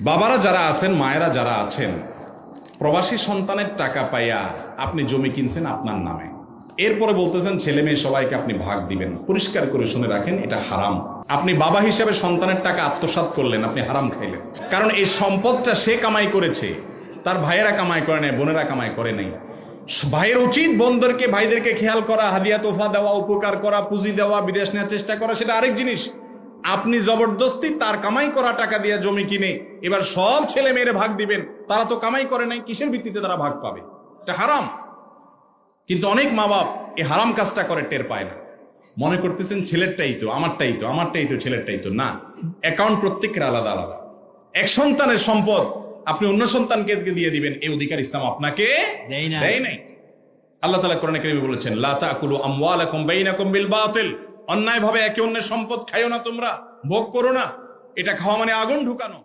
বাবারা যারা আছেন, মায়েরা যারা আছেন, প্রবাসী সন্তানের টাকা পাইয়া আপনি জমি কিনছেন আপনার নামে। এরপরে বলতেছেন, ছেলে মেয়ে সবাইকে আপনি ভাগ দিবেন। পরিষ্কার করে শুনে রাখেন, এটা হারাম। আপনি বাবা হিসেবে সন্তানের টাকা আত্মসাৎ করলেন, আপনি হারাম খাইলেন। কারণ এই সম্পদটা সে কামাই করেছে, তার ভাইয়েরা কামাই করে নাই, বোনেরা কামাই করে নাই। ভাইয়ের উচিত বোনদেরকে, ভাইদেরকে খেয়াল করা, হাদিয়া তোফা দেওয়া, উপকার করা, পুঁজি দেওয়া, বিদেশ নেওয়ার চেষ্টা করা, সেটা আরেক জিনিস। আপনি জবরদস্তি তার কামাই করা টাকা দিয়ে জমি কিনে এবার সব ছেলে মেয়েরে ভাগ দিবেন তারা তো কামাই করে নাই কিসের ভিত্তিতে তারা ভাগ পাবে? এটা হারাম। কিন্তু অনেক মা বাপ এই হারাম কাজটা করে টের পায় না। মনে করতেছেন ছেলেরটাই তো আমারটাই তো আমারটাই তো ছেলেরটাই তো। না অ্যাকাউন্ট প্রত্যেকের আলাদা আলাদা। এক সন্তানের সম্পদ আপনি অন্য সন্তানকে দিয়ে দিবেন এই অধিকার ইসলাম আপনাকে দেয় নাই। আল্লাহ তালা কোরআন কারিমে বলেছেন লা তাকুলু আমওয়ালাকুম বাইনাকুম বিল বাতিল। অন্যায় ভাবে একে অন্যের সম্পদ খাইও না তোমরা, ভোগ করো না। এটা খাওয়া মানে আগুন ঢুকানো।